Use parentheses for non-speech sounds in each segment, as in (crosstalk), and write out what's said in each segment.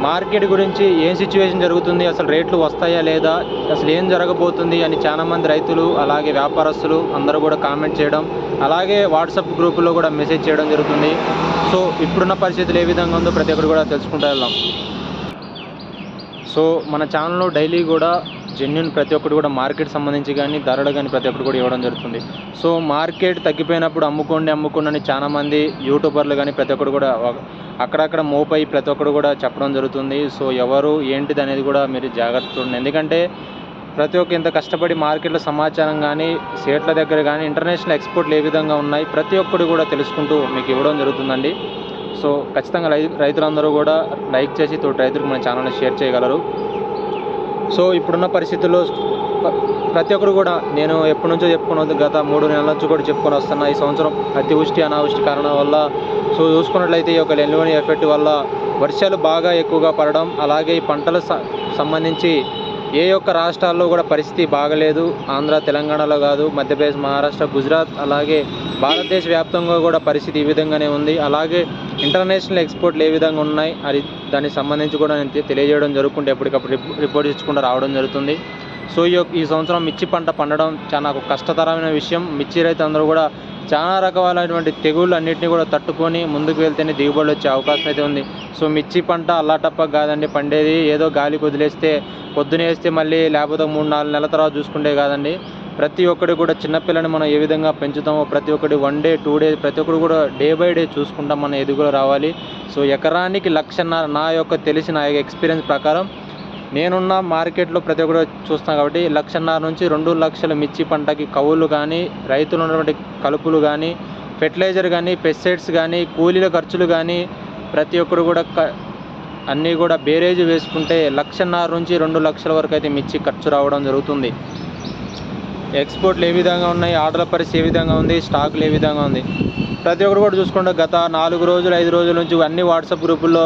Market గురించి ఏం situation జరుగుతుంది? అసలు రేట్లు వస్తాయా లేదా? అసలు ఏం జరగబోతుంది? అని చాలామంది రైతులు అలాగే వ్యాపారస్తులు అందరూ కూడా కామెంట్ చేయడం అలాగే వాట్సాప్ గ్రూప్లో కూడా మెసేజ్ చేయడం జరుగుతుంది. సో ఇప్పుడున్న పరిస్థితులు ఏ విధంగా ఉందో ప్రతి ఒక్కరు కూడా తెలుసుకుంటూ వెళ్దాం. సో మన ఛానల్లో డైలీ కూడా జెన్యున్ ప్రతి ఒక్కటి కూడా మార్కెట్ సంబంధించి కానీ ధరలు కానీ ప్రతి ఒక్కటి కూడా ఇవ్వడం జరుగుతుంది. సో మార్కెట్ తగ్గిపోయినప్పుడు అమ్ముకోండి అమ్ముకోండి అని చాలా మంది యూట్యూబర్లు కానీ ప్రతి ఒక్కరు కూడా అక్కడక్కడ మోపై ప్రతి ఒక్కరు కూడా చెప్పడం జరుగుతుంది. సో ఎవరు ఏంటిది అనేది కూడా మీరు జాగ్రత్త చూడండి. ఎందుకంటే ప్రతి ఒక్క ఇంత కష్టపడి మార్కెట్లో సమాచారం కానీ సేట్ల దగ్గర కానీ ఇంటర్నేషనల్ ఎక్స్పోర్ట్లు ఏ విధంగా ఉన్నాయి ప్రతి ఒక్కరు కూడా తెలుసుకుంటూ మీకు ఇవ్వడం జరుగుతుందండి. సో ఖచ్చితంగా రై రైతులందరూ కూడా లైక్ చేసి తోటి రైతులకు మన ఛానల్ని షేర్ చేయగలరు. సో ఇప్పుడున్న పరిస్థితుల్లో ప్రతి ఒక్కరు కూడా నేను ఎప్పటి నుంచో చెప్పుకున్నది గత మూడు నెలల నుంచి కూడా చెప్పుకొని వస్తున్నా ఈ సంవత్సరం అతివృష్టి అనావృష్టి కారణం వల్ల సో చూసుకున్నట్లయితే ఈ యొక్క లెన్లోని ఎఫెక్ట్ వల్ల వర్షాలు బాగా ఎక్కువగా పడడం అలాగే ఈ పంటలు సంబంధించి ఏ యొక్క రాష్ట్రాల్లో కూడా పరిస్థితి బాగలేదు. ఆంధ్ర తెలంగాణలో కాదు మధ్యప్రదేశ్ మహారాష్ట్ర గుజరాత్ అలాగే భారతదేశ వ్యాప్తంగా కూడా పరిస్థితి ఈ విధంగానే ఉంది. అలాగే ఇంటర్నేషనల్ ఎక్స్పోర్ట్లు ఏ విధంగా ఉన్నాయి అది దానికి సంబంధించి కూడా నేను తెలియజేయడం జరుగుతుంటే ఎప్పటికప్పుడు రిపోర్ట్ ఇచ్చుకుంటూ రావడం జరుగుతుంది. సో ఈ యొక్క ఈ సంవత్సరం మిర్చి పంట పండడం చాలా కష్టతరమైన విషయం. మిర్చి రైతులందరూ కూడా చాలా రకాలైనటువంటి తెగుళ్ళు అన్నింటినీ కూడా తట్టుకొని ముందుకు వెళ్తేనే దిగుబడి వచ్చే అవకాశం అయితే ఉంది. సో మిర్చి పంట అల్లాటప్ప కాదండి. పండేది ఏదో గాలికి వదిలేస్తే పొద్దున వేస్తే మళ్ళీ లేకపోతే మూడు నాలుగు నెలల తర్వాత చూసుకుంటే కాదండి. ప్రతి ఒక్కటి కూడా చిన్నపిల్లని మనం ఏ విధంగా పెంచుతామో ప్రతి ఒక్కటి వన్ డే టూ డే ప్రతి ఒక్కటి కూడా డే బై డే చూసుకుంటాం మన ఎదుగులో రావాలి. సో ఎకరానికి లక్షన్నర నా యొక్క తెలిసిన నా యొక్క ఎక్స్పీరియన్స్ ప్రకారం నేనున్న మార్కెట్లో ప్రతి ఒక్కరు చూస్తాను కాబట్టి లక్షన్నర నుంచి రెండు లక్షల మిర్చి పంటకి కవులు కానీ రైతులు ఉన్నటువంటి కలుపులు కానీ ఫెర్టిలైజర్ కానీ పెస్టిసైడ్స్ కానీ కూలీల ఖర్చులు కానీ ప్రతి ఒక్కరు కూడా క- అన్నీ కూడా బేరేజ్ వేసుకుంటే లక్షన్నర నుంచి రెండు లక్షల వరకు అయితే మిర్చి ఖర్చు రావడం జరుగుతుంది. ఎక్స్పోర్ట్లు ఏ విధంగా ఉన్నాయి ఆర్డర్ల పరిస్థితి ఏ విధంగా ఉంది స్టాకులు ఏ విధంగా ఉంది? ప్రతి ఒక్కరు కూడా చూసుకుంటే గత నాలుగు రోజులు ఐదు రోజుల నుంచి అన్ని వాట్సాప్ గ్రూపుల్లో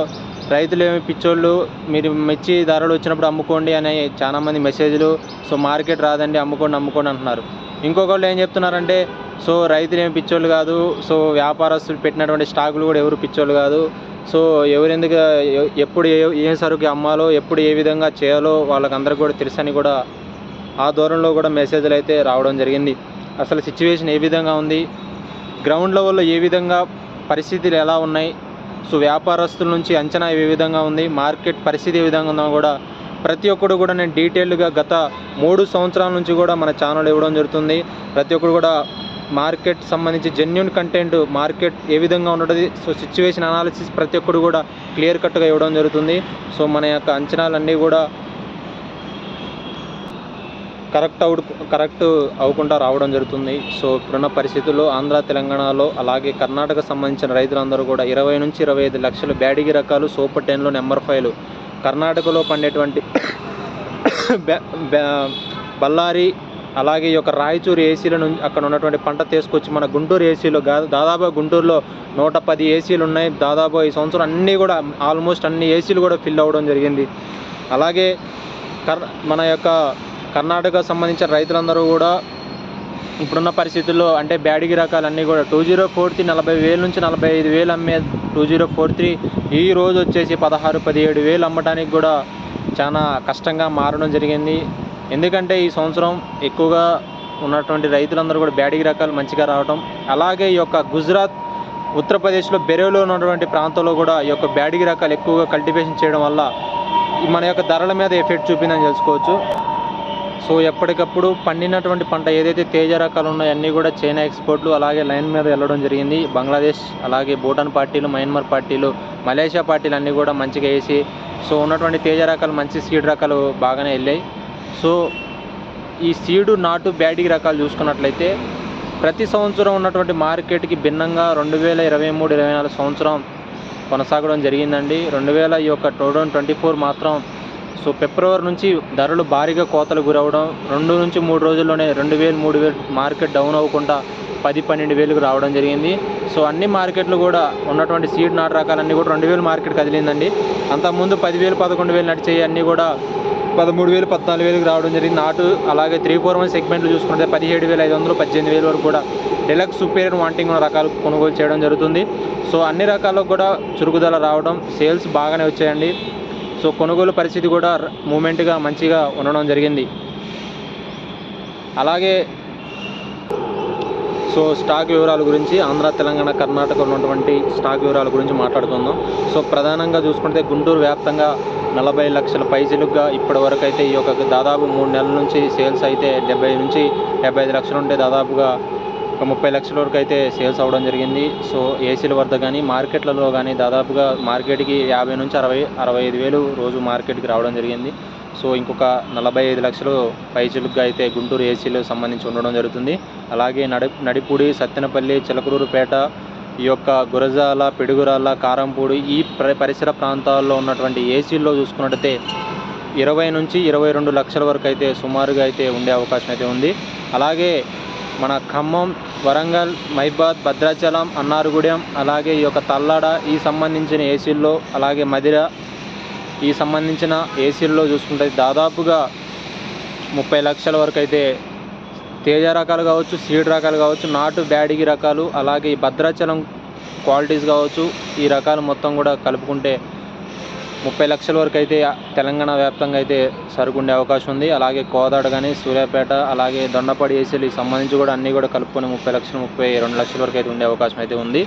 రైతులు ఏమి పిచ్చోళ్ళు మీరు మిర్చి ధరలు వచ్చినప్పుడు అమ్ముకోండి అనే చాలామంది మెసేజ్లు సో మార్కెట్ రాదండి అమ్ముకోండి అమ్ముకోండి అంటున్నారు. ఇంకొకళ్ళు ఏం చెప్తున్నారంటే సో రైతులు ఏమి పిచ్చోళ్ళు కాదు సో వ్యాపారస్తులు పెట్టినటువంటి స్టాకులు కూడా ఎవరు పిచ్చోళ్ళు కాదు సో ఎవరెందుకు ఎప్పుడు ఏ ఏ సరుకు అమ్మాలో ఎప్పుడు ఏ విధంగా చేయాలో వాళ్ళకందరికీ కూడా తెలుసని కూడా ఆ దూరంలో కూడా మెసేజ్లు అయితే రావడం జరిగింది. అసలు సిచ్యువేషన్ ఏ విధంగా ఉంది? గ్రౌండ్ లెవెల్లో ఏ విధంగా పరిస్థితులు ఎలా ఉన్నాయి? సో వ్యాపారస్తుల నుంచి అంచనా ఏ విధంగా ఉంది మార్కెట్ పరిస్థితి ఏ విధంగా ఉందో కూడా ప్రతి ఒక్కరు కూడా నేను డీటెయిల్గా గత మూడు సంవత్సరాల నుంచి కూడా మన ఛానల్ ఇవ్వడం జరుగుతుంది. ప్రతి ఒక్కరు కూడా మార్కెట్ సంబంధించి జెన్యున్ కంటెంట్ మార్కెట్ ఏ విధంగా ఉండదు సో సిచ్యువేషన్ అనాలిసిస్ ప్రతి ఒక్కరు కూడా క్లియర్ కట్గా ఇవ్వడం జరుగుతుంది. సో మన యొక్క అంచనాలన్నీ కూడా కరెక్ట్ అవుట్ కరెక్ట్ అవ్వకుండా రావడం జరుగుతుంది. సో ఇప్పుడున్న పరిస్థితుల్లో ఆంధ్ర తెలంగాణలో అలాగే కర్ణాటక సంబంధించిన రైతులందరూ కూడా ఇరవై నుంచి ఇరవై ఐదు లక్షలు బ్యాడిగి రకాలు సూపర్ టెన్లో నెంబర్ ఫైవ్లు. కర్ణాటకలో పండేటువంటి (coughs) బళ్ళారి అలాగే ఈ యొక్క రాయచూరు ఏసీల నుంచి అక్కడ ఉన్నటువంటి పంట తీసుకొచ్చి మన గుంటూరు ఏసీలో దాదాపు గుంటూరులో నూట పది ఏసీలు ఉన్నాయి. దాదాపు ఈ సంవత్సరం అన్నీ కూడా ఆల్మోస్ట్ అన్ని ఏసీలు కూడా ఫిల్ అవ్వడం జరిగింది. అలాగే కర్ మన యొక్క కర్ణాటక సంబంధించిన రైతులందరూ కూడా ఇప్పుడున్న పరిస్థితుల్లో అంటే బ్యాడిగి రకాలన్నీ కూడా టూ జీరో ఫోర్ త్రీ నలభై వేల నుంచి నలభై ఐదు వేలు అమ్మే టూ జీరో ఫోర్ త్రీ ఈ రోజు వచ్చేసి పదహారు పదిహేడు వేలు అమ్మడానికి కూడా చాలా కష్టంగా మారడం జరిగింది. ఎందుకంటే ఈ సంవత్సరం ఎక్కువగా ఉన్నటువంటి రైతులందరూ కూడా బ్యాడిగి రకాలు మంచిగా రావటం అలాగే ఈ యొక్క గుజరాత్ ఉత్తరప్రదేశ్లో బెరేలో ఉన్నటువంటి ప్రాంతంలో కూడా ఈ యొక్క బ్యాడిగి రకాలు ఎక్కువగా కల్టివేషన్ చేయడం వల్ల మన యొక్క ధరల మీద ఎఫెక్ట్ చూపిందని తెలుసుకోవచ్చు. సో ఎప్పటికప్పుడు పండినటువంటి పంట ఏదైతే తేజ రకాలు ఉన్నాయో అన్నీ కూడా చైనా ఎక్స్పోర్ట్లు అలాగే లైన్ మీద వెళ్ళడం జరిగింది. బంగ్లాదేశ్ అలాగే భూటాన్ పార్టీలు మయన్మార్ పార్టీలు మలేషియా పార్టీలు అన్నీ కూడా మంచిగా వేసి సో ఉన్నటువంటి తేజ రకాలు మంచి సీడ్ రకాలు బాగానే వెళ్ళాయి. సో ఈ సీడు నాటు బ్యాడిగి రకాలు చూసుకున్నట్లయితే ప్రతి సంవత్సరం ఉన్నటువంటి మార్కెట్కి భిన్నంగా రెండు వేల ఇరవై మూడు ఇరవై నాలుగు సంవత్సరం కొనసాగడం జరిగిందండి. రెండు వేల ఈ యొక్క టూ థౌజండ్ ట్వంటీ ఫోర్ మాత్రం సో ఫిబ్రవరి నుంచి ధరలు భారీగా కోతలు గురవడం రెండు నుంచి మూడు రోజుల్లోనే రెండు వేలు మూడు వేలు మార్కెట్ డౌన్ అవ్వకుండా పది పన్నెండు వేలకు రావడం జరిగింది. సో అన్ని మార్కెట్లు కూడా ఉన్నటువంటి సీడ్ నాటు రకాలన్నీ కూడా రెండు వేలు మార్కెట్ కదిలిందండి అంతకుముందు పదివేలు పదకొండు వేలు నడిచేవి అన్నీ కూడా పదమూడు వేలు పద్నాలుగు వేలకు రావడం జరిగింది. నాటు అలాగే త్రీ ఫోర్ వన్ సెగ్మెంట్లు చూసుకుంటే పదిహేడు వేల ఐదు వందలు పద్దెనిమిది వేల వరకు కూడా డెలక్స్ సుపీరియర్ వాంటింగ్ ఉన్న రకాలు కొనుగోలు చేయడం జరుగుతుంది. సో అన్ని రకాలకు కూడా చురుకుదల రావడం సేల్స్ బాగానే వచ్చాయండి. సో కొనుగోలు పరిస్థితి కూడా మూమెంట్గా మంచిగా ఉండడం జరిగింది. అలాగే సో స్టాక్ వివరాల గురించి ఆంధ్ర తెలంగాణ కర్ణాటకలో ఉన్నటువంటి స్టాక్ వివరాల గురించి మాట్లాడుకుందాం. సో ప్రధానంగా చూసుకుంటే గుంటూరు వ్యాప్తంగా నలభై లక్షల పైసలుగా ఇప్పటి వరకు అయితే ఈ యొక్క దాదాపు మూడు నెలల నుంచి సేల్స్ అయితే డెబ్బై నుంచి డెబ్బై ఐదు లక్షలు ఉంటే దాదాపుగా ఒక ముప్పై లక్షల వరకు అయితే సేల్స్ అవ్వడం జరిగింది. సో ఏసీల వద్ద కానీ మార్కెట్లలో కానీ దాదాపుగా మార్కెట్కి యాభై నుంచి అరవై అరవై ఐదు వేలు రోజు మార్కెట్కి రావడం జరిగింది. సో ఇంకొక నలభై ఐదు లక్షలు పైచులుగా అయితే గుంటూరు ఏసీలు సంబంధించి ఉండడం జరుగుతుంది. అలాగే నడి నడిపూడి సత్తెనపల్లి చిలకలూరుపేట ఈ యొక్క గురజాల పిడుగురాల కారంపూడి ఈ పరిసర ప్రాంతాల్లో ఉన్నటువంటి ఏసీల్లో చూసుకున్నట్టయితే ఇరవై నుంచి ఇరవై రెండు లక్షల వరకు అయితే సుమారుగా అయితే ఉండే అవకాశం అయితే ఉంది. అలాగే మన ఖమ్మం వరంగల్ మైబాద్ భద్రాచలం అన్నారుగూడెం అలాగే ఈ యొక్క తల్లాడ ఈ సంబంధించిన ఏసీల్లో అలాగే మదిర ఈ సంబంధించిన ఏసీల్లో చూసుకుంటే దాదాపుగా ముప్పై లక్షల వరకు అయితే తేజ రకాలు కావచ్చు సీడ్ రకాలు కావచ్చు నాటు బ్యాడిగి రకాలు అలాగే ఈ భద్రాచలం క్వాలిటీస్ కావచ్చు ఈ రకాలు మొత్తం కూడా కలుపుకుంటే ముప్పై లక్షల వరకు అయితే తెలంగాణ వ్యాప్తంగా అయితే సరుకు ఉండే అవకాశం ఉంది. అలాగే కోదాడ కానీ సూర్యాపేట అలాగే దొండపాడి ఏసీలు సంబంధించి కూడా అన్నీ కూడా కలుపుకొని ముప్పై లక్షలు ముప్పై రెండు లక్షల వరకు అయితే ఉండే అవకాశం అయితే ఉంది.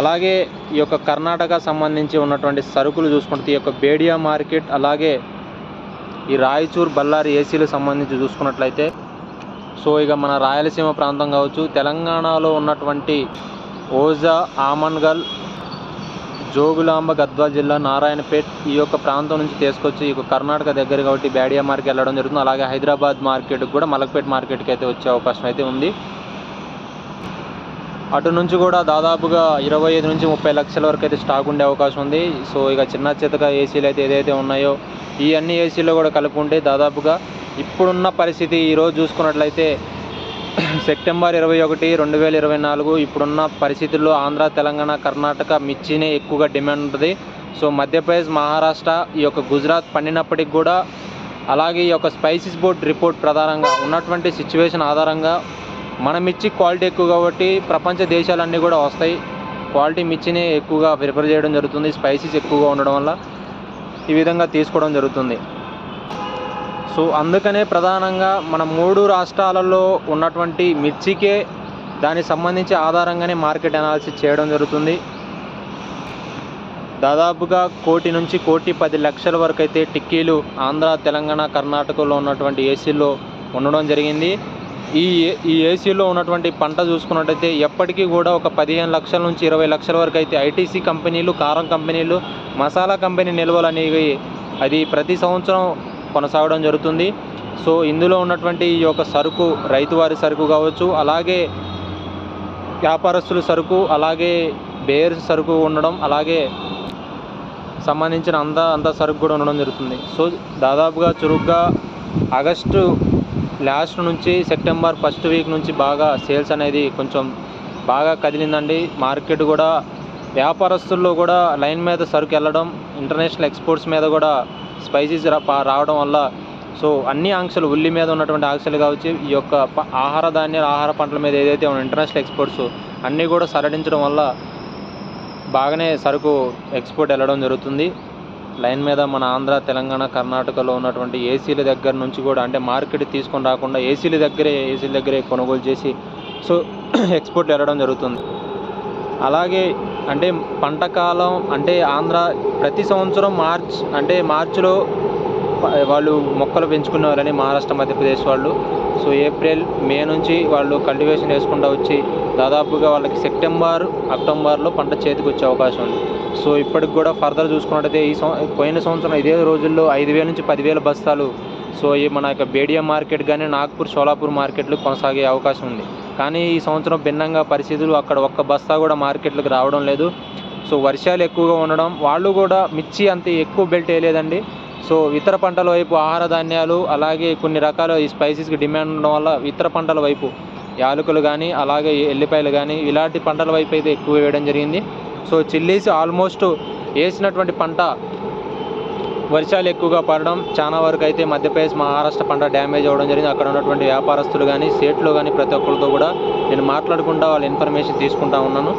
అలాగే ఈ యొక్క కర్ణాటక సంబంధించి ఉన్నటువంటి సరుకులు చూసుకుంటే ఈ యొక్క బేడియా మార్కెట్ అలాగే ఈ రాయచూర్ బళ్ళారి ఏసీలకు సంబంధించి చూసుకున్నట్లయితే సో ఇక మన రాయలసీమ ప్రాంతం కావచ్చు తెలంగాణలో ఉన్నటువంటి ఓజా ఆమన్గల్ జోగులాంబ గద్వాల్ జిల్లా నారాయణపేట్ ఈ యొక్క ప్రాంతం నుంచి తీసుకొచ్చి ఈ కర్ణాటక దగ్గర కాబట్టి బ్యాడియా మార్కెట్ వెళ్ళడం జరుగుతుంది. అలాగే హైదరాబాద్ మార్కెట్కి కూడా మలక్పేట్ మార్కెట్కి అయితే వచ్చే అవకాశం అయితే ఉంది. అటు నుంచి కూడా దాదాపుగా ఇరవై ఐదు నుంచి ముప్పై లక్షల వరకు అయితే స్టాక్ ఉండే అవకాశం ఉంది. సో ఇక చిన్న చితక ఏసీలు అయితే ఏదైతే ఉన్నాయో ఈ అన్ని ఏసీలో కూడా కలుపుకుంటే దాదాపుగా ఇప్పుడున్న పరిస్థితి ఈరోజు చూసుకున్నట్లయితే సెప్టెంబర్ ఇరవై ఒకటి రెండు వేల ఇరవై నాలుగు ఇప్పుడున్న పరిస్థితుల్లో ఆంధ్ర తెలంగాణ కర్ణాటక మిర్చినే ఎక్కువగా డిమాండ్ ఉంటుంది. సో మధ్యప్రదేశ్ మహారాష్ట్ర ఈ యొక్క గుజరాత్ పండినప్పటికి కూడా అలాగే ఈ యొక్క స్పైసీస్ బోర్డ్ రిపోర్ట్ ప్రధానంగా ఉన్నటువంటి సిచ్యువేషన్ ఆధారంగా మన మిర్చి క్వాలిటీ ఎక్కువ కాబట్టి ప్రపంచ దేశాలన్నీ కూడా వస్తాయి. క్వాలిటీ మిర్చిని ఎక్కువగా ప్రిఫర్ చేయడం జరుగుతుంది స్పైసీస్ ఎక్కువగా ఉండడం వల్ల ఈ విధంగా తీసుకోవడం జరుగుతుంది. సో అందుకనే ప్రధానంగా మన మూడు రాష్ట్రాలలో ఉన్నటువంటి మిర్చికే దానికి సంబంధించి ఆధారంగానే మార్కెట్ అనాలిసిస్ చేయడం జరుగుతుంది. దాదాపుగా కోటి నుంచి కోటి పది లక్షల వరకు అయితే టిక్కీలు ఆంధ్ర తెలంగాణ కర్ణాటకలో ఉన్నటువంటి ఏసీల్లో ఉండడం జరిగింది. ఈ ఈ ఏసీలో ఉన్నటువంటి పంట చూసుకున్నట్టయితే ఎప్పటికీ కూడా ఒక పదిహేను లక్షల నుంచి ఇరవై లక్షల వరకు అయితే ఐటీసీ కంపెనీలు కారం కంపెనీలు మసాలా కంపెనీ నిల్వలు అనేవి అది ప్రతి సంవత్సరం కొనసాగడం జరుగుతుంది. సో ఇందులో ఉన్నటువంటి ఈ యొక్క సరుకు రైతువారి సరుకు కావచ్చు అలాగే వ్యాపారస్తుల సరుకు అలాగే బేర్ సరుకు ఉండడం అలాగే సంబంధించిన అంత అంత సరుకు కూడా ఉండడం జరుగుతుంది. సో దాదాపుగా చురుగ్గా ఆగస్టు లాస్ట్ నుంచి సెప్టెంబర్ ఫస్ట్ వీక్ నుంచి బాగా సేల్స్ అనేది కొంచెం బాగా కదిలిందండి. మార్కెట్ కూడా వ్యాపారస్తుల్లో కూడా లైన్ మీద సరుకు వెళ్ళడం ఇంటర్నేషనల్ ఎక్స్పోర్ట్స్ మీద కూడా స్పైసీస్ రావడం వల్ల సో అన్ని ఆంక్షలు ఉల్లి మీద ఉన్నటువంటి ఆంక్షలు కావచ్చు ఈ యొక్క ఆహార ధాన్యాల ఆహార పంటల మీద ఏదైతే ఉన్న ఇంటర్నేషనల్ ఎక్స్పోర్ట్స్ అన్నీ కూడా సరడించడం వల్ల బాగానే సరుకు ఎక్స్పోర్ట్ వెళ్ళడం జరుగుతుంది. లైన్ మీద మన ఆంధ్ర తెలంగాణ కర్ణాటకలో ఉన్నటువంటి ఏసీల దగ్గర నుంచి కూడా అంటే మార్కెట్ తీసుకొని రాకుండా ఏసీల దగ్గరే ఏసీల దగ్గరే కొనుగోలు చేసి సో (clears throat) ఎక్స్పోర్ట్ వెళ్ళడం జరుగుతుంది. అలాగే అంటే పంట కాలం అంటే ఆంధ్ర ప్రతి సంవత్సరం మార్చ్ అంటే మార్చిలో వాళ్ళు మొక్కలు పెంచుకునే వాళ్ళని మహారాష్ట్ర మధ్యప్రదేశ్ వాళ్ళు. సో ఏప్రిల్ మే నుంచి వాళ్ళు కల్టివేషన్ వేసుకుంటూ వచ్చి దాదాపుగా వాళ్ళకి సెప్టెంబర్ అక్టోబర్లో పంట చేతికి వచ్చే అవకాశం ఉంది. సో ఇప్పటికి కూడా ఫర్దర్ చూసుకున్నట్టయితే ఈ పోయిన సంవత్సరం ఇదే రోజుల్లో ఐదు వేల నుంచి పదివేల బస్తాలు. సో ఈ మన యొక్క బేడియా మార్కెట్ కానీ నాగ్పూర్ సోలాపూర్ మార్కెట్లు కొనసాగే అవకాశం ఉంది. కానీ ఈ సంవత్సరం భిన్నంగా పరిస్థితులు అక్కడ ఒక్క బస్తా కూడా మార్కెట్లకు రావడం లేదు. సో వర్షాలు ఎక్కువగా ఉండడం వాళ్ళు కూడా మిర్చి అంత ఎక్కువ బెల్ట్ వేయలేదండి. సో ఇతర పంటల వైపు ఆహార ధాన్యాలు అలాగే కొన్ని రకాల ఈ స్పైసెస్కి డిమాండ్ ఉండడం వల్ల ఇతర పంటల వైపు యాలకులు కానీ అలాగే ఎల్లిపాయలు కానీ ఇలాంటి పంటల వైపు అయితే ఎక్కువ వేయడం జరిగింది. సో చిల్లీస్ ఆల్మోస్ట్ వేసినటువంటి పంట వర్షాలు ఎక్కువగా పడడం చాలా వరకు అయితే మధ్యప్రదేశ్ మహారాష్ట్ర పంట డ్యామేజ్ అవ్వడం జరిగింది. అక్కడ ఉన్నటువంటి వ్యాపారస్తులు కానీ సేట్లు కానీ ప్రతి ఒక్కరితో కూడా నేను మాట్లాడకుండా వాళ్ళ ఇన్ఫర్మేషన్ తీసుకుంటా ఉన్నాను.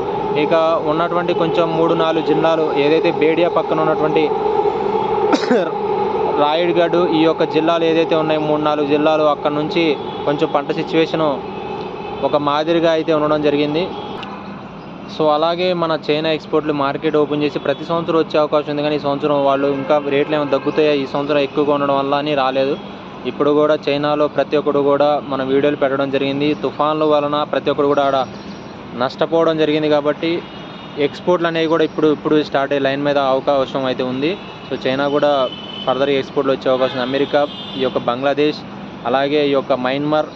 ఇక ఉన్నటువంటి కొంచెం మూడు నాలుగు జిల్లాలు ఏదైతే బేడియా పక్కన ఉన్నటువంటి (coughs) రాయుడుగఢ్ ఈ యొక్క జిల్లాలు ఏదైతే ఉన్నాయో మూడు నాలుగు జిల్లాలు అక్కడ నుంచి కొంచెం పంట సిచ్యువేషను ఒక మాదిరిగా అయితే ఉండడం జరిగింది. సో అలాగే మన చైనా ఎక్స్పోర్ట్లు మార్కెట్ ఓపెన్ చేసి ప్రతి సంవత్సరం వచ్చే అవకాశం ఉంది. కానీ ఈ సంవత్సరం వాళ్ళు ఇంకా రేట్లు ఏమైనా తగ్గుతాయా? ఈ సంవత్సరం ఎక్కువగా ఉండడం వల్ల అని రాలేదు. ఇప్పుడు కూడా చైనాలో ప్రతి ఒక్కడు కూడా మన వీడియోలు పెట్టడం జరిగింది. తుఫాన్ల వలన ప్రతి ఒక్కడు కూడా ఆడ నష్టపోవడం జరిగింది కాబట్టి ఎక్స్పోర్ట్లు అనేవి కూడా ఇప్పుడు ఇప్పుడు స్టార్ట్ అయ్యే లైన్ మీద అవకాశం అయితే ఉంది. సో చైనా కూడా ఫర్దర్ ఎక్స్పోర్ట్లు వచ్చే అవకాశం అమెరికా ఈ యొక్క బంగ్లాదేశ్ అలాగే ఈ యొక్క Myanmar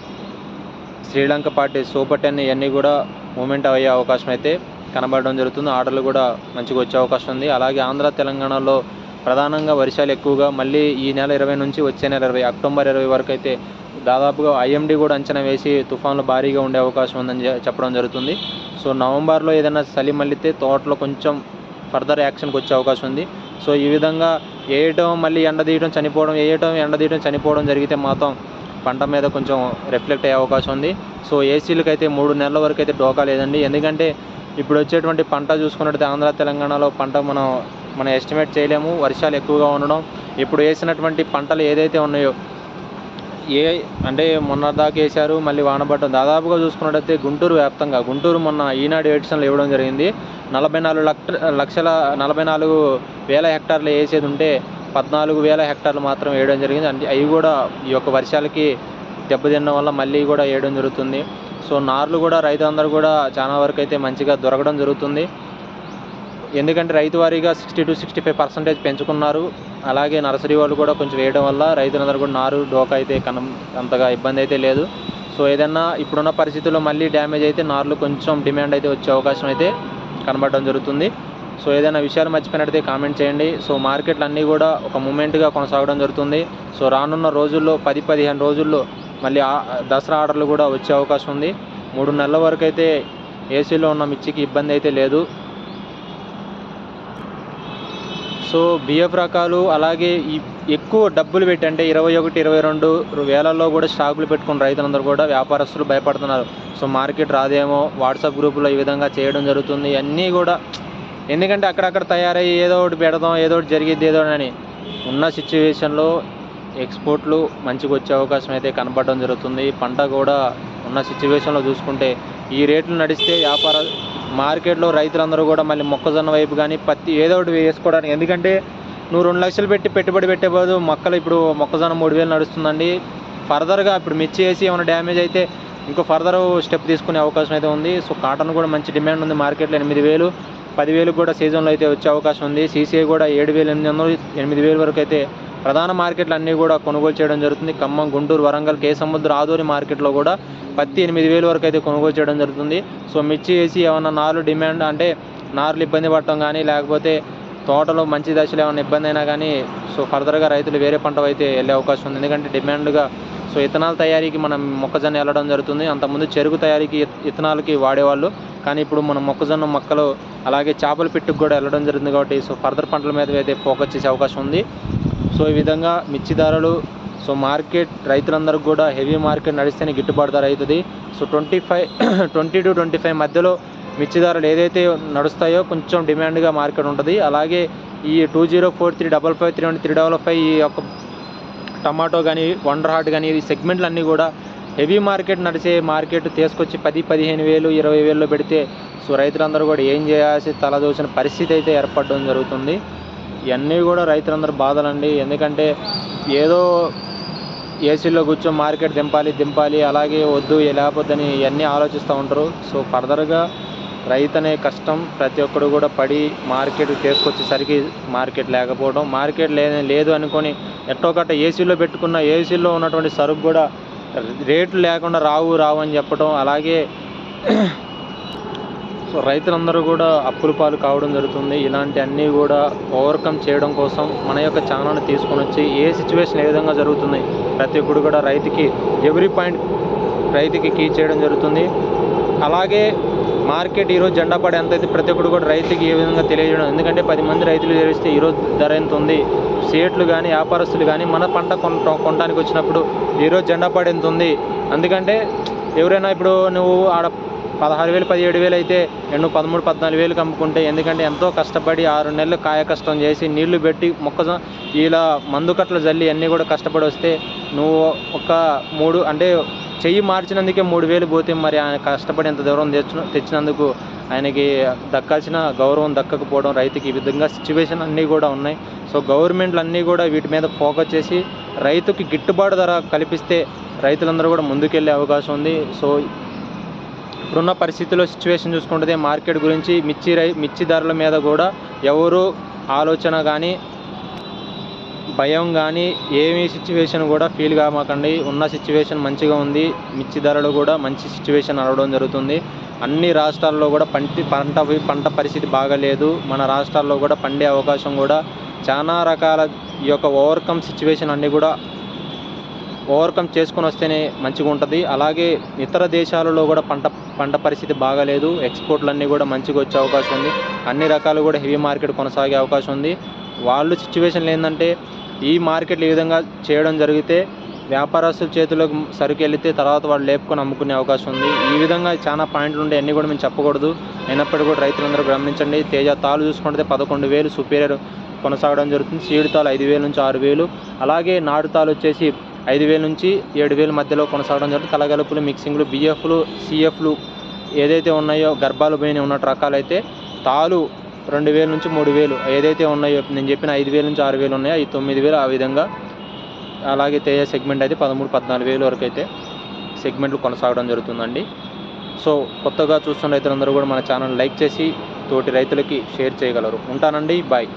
Sri Lanka party super ten ఇవన్నీ కూడా మూమెంట్ అయ్యే అవకాశం అయితే కనబడడం జరుగుతుంది. ఆర్డర్లు కూడా మంచిగా వచ్చే అవకాశం ఉంది. అలాగే ఆంధ్ర తెలంగాణలో ప్రధానంగా వర్షాలు ఎక్కువగా మళ్ళీ ఈ నెల ఇరవై నుంచి వచ్చే నెల ఇరవై అక్టోబర్ ఇరవై వరకు అయితే దాదాపుగా ఐఎండీ కూడా అంచనా వేసి తుఫాన్లు భారీగా ఉండే అవకాశం ఉందని చెప్పడం జరుగుతుంది. సో నవంబర్లో ఏదైనా చలి మళ్ళీతే తోటలో కొంచెం ఫర్దర్ యాక్షన్కి వచ్చే అవకాశం ఉంది. సో ఈ విధంగా వేయటం మళ్ళీ ఎండ తీయడం చనిపోవడం వేయటం ఎండ తీయడం చనిపోవడం జరిగితే మాత్రం పంట మీద కొంచెం రిఫ్లెక్ట్ అయ్యే అవకాశం ఉంది. సో ఏసీలకు అయితే మూడు నెలల వరకు అయితే డోకా లేదండి. ఎందుకంటే ఇప్పుడు వచ్చేటువంటి పంట చూసుకున్నట్టయితే ఆంధ్ర తెలంగాణలో పంట మనం మనం ఎస్టిమేట్ చేయలేము. వర్షాలు ఎక్కువగా ఉండడం. ఇప్పుడు వేసినటువంటి పంటలు ఏదైతే ఉన్నాయో ఏ అంటే మొన్న దాకా వేశారు మళ్ళీ వానబట్టం దాదాపుగా చూసుకున్నట్టయితే గుంటూరు వ్యాప్తంగా గుంటూరు మొన్న ఈనాడు ఎడిషన్లో ఇవ్వడం జరిగింది. నలభై నాలుగు లక్ష లక్షల నలభై నాలుగు వేల హెక్టార్లు వేసేది ఉంటే పద్నాలుగు వేల హెక్టార్లు మాత్రం వేయడం జరిగింది. అంటే అవి కూడా ఈ యొక్క వర్షాలకి దెబ్బతినడం వల్ల మళ్ళీ కూడా వేయడం జరుగుతుంది. సో నార్లు కూడా రైతులందరూ కూడా చాలా వరకు అయితే మంచిగా దొరకడం జరుగుతుంది. ఎందుకంటే రైతు వారీగా sixty two sixty five percentage పెంచుకున్నారు. అలాగే నర్సరీ వాళ్ళు కూడా కొంచెం వేయడం వల్ల రైతులందరూ కూడా నారు డోకా అయితే కనం అంతగా ఇబ్బంది అయితే లేదు. సో ఏదన్నా ఇప్పుడున్న పరిస్థితుల్లో మళ్ళీ డ్యామేజ్ అయితే నార్లు కొంచెం డిమాండ్ అయితే వచ్చే అవకాశం అయితే కనబడడం జరుగుతుంది. సో ఏదైనా విషయాలు మర్చిపోయినట్టయితే కామెంట్ చేయండి. సో మార్కెట్లు అన్నీ కూడా ఒక మూమెంట్గా కొనసాగడం జరుగుతుంది. సో రానున్న రోజుల్లో పది పదిహేను రోజుల్లో మళ్ళీ దసరా ఆర్డర్లు కూడా వచ్చే అవకాశం ఉంది. మూడు నెలల వరకు అయితే ఏసీలో ఉన్న మిర్చికి ఇబ్బంది అయితే లేదు. సో బిఎఫ్ రకాలు అలాగే ఈ ఎక్కువ డబ్బులు పెట్టి అంటే ఇరవై ఒకటి ఇరవై రెండు వేలల్లో కూడా స్టాకులు పెట్టుకున్న రైతులందరూ కూడా వ్యాపారస్తులు భయపడుతున్నారు. సో మార్కెట్ రాదేమో వాట్సాప్ గ్రూపులో ఈ విధంగా చేయడం జరుగుతుంది. అన్నీ కూడా ఎందుకంటే అక్కడక్కడ తయారయ్యి ఏదో ఒకటి పెడదాం ఏదో ఒకటి జరిగిద్ది ఏదో అని ఉన్న సిచ్యువేషన్లో ఎక్స్పోర్ట్లు మంచిగా వచ్చే అవకాశం అయితే కనపడడం జరుగుతుంది. పంట కూడా ఉన్న సిచ్యువేషన్లో చూసుకుంటే ఈ రేట్లు నడిస్తే వ్యాపార మార్కెట్లో రైతులందరూ కూడా మళ్ళీ మొక్కజొన్న వైపు కానీ పత్తి ఏదో ఒకటి వేసుకోవడానికి ఎందుకంటే నువ్వు రెండు లక్షలు పెట్టి పెట్టుబడి పెట్టే బదులు మొక్కలు ఇప్పుడు మొక్కజొన్న మూడు వేలు నడుస్తుందండి. ఫర్దర్గా ఇప్పుడు మిర్చి వేసి ఏమైనా డ్యామేజ్ అయితే ఇంకో ఫర్దర్ స్టెప్ తీసుకునే అవకాశం అయితే ఉంది. సో కాటన్ కూడా మంచి డిమాండ్ ఉంది. మార్కెట్లో ఎనిమిది వేలు పదివేలు కూడా సీజన్లో అయితే వచ్చే అవకాశం ఉంది. సీసీఐ కూడా ఏడు వేలు ఎనిమిది వందలు ఎనిమిది వేలు వరకు అయితే ప్రధాన మార్కెట్లు అన్నీ కూడా కొనుగోలు చేయడం జరుగుతుంది. ఖమ్మం గుంటూరు వరంగల్ కే సముద్ర ఆదోని మార్కెట్లో కూడా పత్తి ఎనిమిది వేలు వరకు అయితే కొనుగోలు చేయడం జరుగుతుంది. సో మిర్చి వేసి ఏమన్నా నార్లు డిమాండ్ అంటే నార్లు ఇబ్బంది పడటం కానీ లేకపోతే తోటలో మంచి దశలో ఏమైనా ఇబ్బంది అయినా కానీ సో ఫర్దర్గా రైతులు వేరే పంట అయితే వెళ్ళే అవకాశం ఉంది. ఎందుకంటే డిమాండ్గా సో ఇథనాల్ తయారీకి మనం మొక్కజొన్న వెళ్ళడం జరుగుతుంది. అంతకుముందు చెరుకు తయారీకి ఇథనాల్కి వాడేవాళ్ళు. కానీ ఇప్పుడు మనం మొక్కజొన్న మొక్కలు అలాగే చేపల పెట్టుకు కూడా వెళ్ళడం జరుగుతుంది కాబట్టి సో ఫర్దర్ పంటల మీద అయితే ఫోకస్ చేసే అవకాశం ఉంది. సో ఈ విధంగా మిర్చి ధరలు సో మార్కెట్ రైతులందరికీ కూడా హెవీ మార్కెట్ నడిస్తేనే గిట్టుబాటు ధర అవుతుంది. So twenty five (clears throat) twenty two twenty five మధ్యలో మిర్చి ధరలు ఏదైతే నడుస్తాయో కొంచెం డిమాండ్గా మార్కెట్ ఉంటుంది. అలాగే ఈ two zero four three double five three one three double five ఈ యొక్క టమాటో కానీ వండర్ హార్ట్ కానీ ఈ సెగ్మెంట్లు అన్నీ కూడా హెవీ మార్కెట్ నడిచే మార్కెట్ తీసుకొచ్చి పది పదిహేను వేలు ఇరవై వేల్లో పెడితే సో రైతులందరూ కూడా ఏం చేయాల్సి తలదూసిన పరిస్థితి అయితే ఏర్పడడం జరుగుతుంది. ఇవన్నీ కూడా రైతులందరూ బాధలండి. ఎందుకంటే ఏదో ఏసీలో కూర్చొని మార్కెట్ దింపాలి దింపాలి అలాగే వద్దు లేకపోద్దని ఇవన్నీ ఆలోచిస్తూ ఉంటారు. సో ఫర్దర్గా రైతు అనే కష్టం ప్రతి ఒక్కరు కూడా పడి మార్కెట్ తీసుకొచ్చేసరికి మార్కెట్ లేకపోవడం. మార్కెట్ లే లేదు అనుకొని ఎట్టో కట్ట ఏసీలో పెట్టుకున్న ఏసీలో ఉన్నటువంటి సరుకు కూడా రేట్లు లేకుండా రావు రావు అని చెప్పడం అలాగే సో (clears throat) రైతులందరూ కూడా అప్పుల పాలు కావడం జరుగుతుంది. ఇలాంటి అన్నీ కూడా ఓవర్కమ్ చేయడం కోసం మన యొక్క ఛానల్ని తీసుకొని వచ్చి ఏ సిచ్యువేషన్ ఏ విధంగా జరుగుతుంది ప్రతి ఒక్కడు కూడా రైతుకి ఎవ్రీ పాయింట్ రైతుకి కీ చేయడం జరుగుతుంది. అలాగే మార్కెట్ ఈరోజు జెండా పడి ఎంత అయితే ప్రతి ఒక్కరు కూడా రైతుకి ఏ విధంగా తెలియజేయడం ఎందుకంటే పది మంది రైతులు తెలిస్తే ఈరోజు ధర ఎంత ఉంది? సేట్లు కానీ వ్యాపారస్తులు కానీ మన పంట కొన కొనడానికి వచ్చినప్పుడు ఈరోజు జెండా పడి ఎంత ఉంది? ఎందుకంటే ఎవరైనా ఇప్పుడు నువ్వు ఆడ పదహారు వేలు పదిహేడు వేలు అయితే నువ్వు పదమూడు పద్నాలుగు వేలు కమ్ముకుంటే ఎందుకంటే ఎంతో కష్టపడి ఆరు నెలలు కాయ కష్టం చేసి నీళ్ళు పెట్టి మొక్కజొన్న ఇలా మందు కట్టలు జల్లి అన్నీ కూడా కష్టపడి వస్తే నువ్వు ఒక మూడు అంటే చెయ్యి మార్చినందుకే మూడు వేలు పోతే మరి ఆయన కష్టపడి ఎంత దూరం తెచ్చిన తెచ్చినందుకు ఆయనకి దక్కాల్సిన గౌరవం దక్కకపోవడం రైతుకి ఈ విధంగా సిచ్యువేషన్ అన్నీ కూడా ఉన్నాయి. సో గవర్నమెంట్లు అన్నీ కూడా వీటి మీద ఫోకస్ చేసి రైతుకి గిట్టుబాటు ధర కల్పిస్తే రైతులందరూ కూడా ముందుకెళ్ళే అవకాశం ఉంది. సో ఇప్పుడున్న పరిస్థితిలో సిచ్యువేషన్ చూసుకుంటే మార్కెట్ గురించి మిర్చి రై మిర్చి ధరల మీద కూడా ఎవరు ఆలోచన కానీ భయం కానీ ఏమీ సిచ్యువేషన్ కూడా ఫీల్ కామాకండి. ఉన్న సిచ్యువేషన్ మంచిగా ఉంది. మిర్చి ధరలు కూడా మంచి సిచ్యువేషన్ అడవడం జరుగుతుంది. అన్ని రాష్ట్రాల్లో కూడా పంట పంట పంట పరిస్థితి బాగలేదు. మన రాష్ట్రాల్లో కూడా పండే అవకాశం కూడా చాలా రకాల ఈ యొక్క ఓవర్కమ్ సిచ్యువేషన్ అన్నీ కూడా ఓవర్కమ్ చేసుకొని వస్తేనే మంచిగా ఉంటుంది. అలాగే ఇతర దేశాలలో కూడా పంట పంట పరిస్థితి బాగాలేదు. ఎక్స్పోర్ట్లన్నీ కూడా మంచిగా వచ్చే అవకాశం ఉంది. అన్ని రకాలు కూడా హెవీ మార్కెట్ కొనసాగే అవకాశం ఉంది. వాళ్ళు సిచ్యువేషన్లు ఏంటంటే ఈ మార్కెట్లు ఈ విధంగా చేయడం జరిగితే వ్యాపారస్తుల చేతిలోకి సరుకు వెళితే తర్వాత వాళ్ళు లేపుకొని అమ్ముకునే అవకాశం ఉంది. ఈ విధంగా చాలా పాయింట్లు ఉండే అన్నీ కూడా మేము చెప్పకూడదు. అయినప్పటికీ కూడా రైతులందరూ గమనించండి. తేజ తాలు చూసుకుంటే పదకొండు వేలు సుపీరియర్ కొనసాగడం జరుగుతుంది. సీడ్ తాలు ఐదు వేలు నుంచి ఆరు వేలు. అలాగే నాడు తాలు వచ్చేసి ఐదు వేల నుంచి ఏడు వేల మధ్యలో కొనసాగడం జరుగుతుంది. తలగలుపులు మిక్సింగ్లు బిఎఫ్లు సిఎఫ్లు ఏదైతే ఉన్నాయో గర్భాలు పోయిన ఉన్నట్టు రకాలైతే తాలు రెండు వేల నుంచి మూడు వేలు. ఏదైతే ఉన్నాయో నేను చెప్పిన ఐదు వేల నుంచి ఆరు వేలు ఉన్నాయో ఈ తొమ్మిది వేలు ఆ విధంగా. అలాగే తేజ సెగ్మెంట్ అయితే పదమూడు పద్నాలుగు వేలు వరకు అయితే సెగ్మెంట్లు కొనసాగడం జరుగుతుందండి. సో కొత్తగా చూస్తున్న రైతులందరూ కూడా మన ఛానల్ లైక్ చేసి తోటి రైతులకి షేర్ చేయగలరు. ఉంటానండి బాయ్.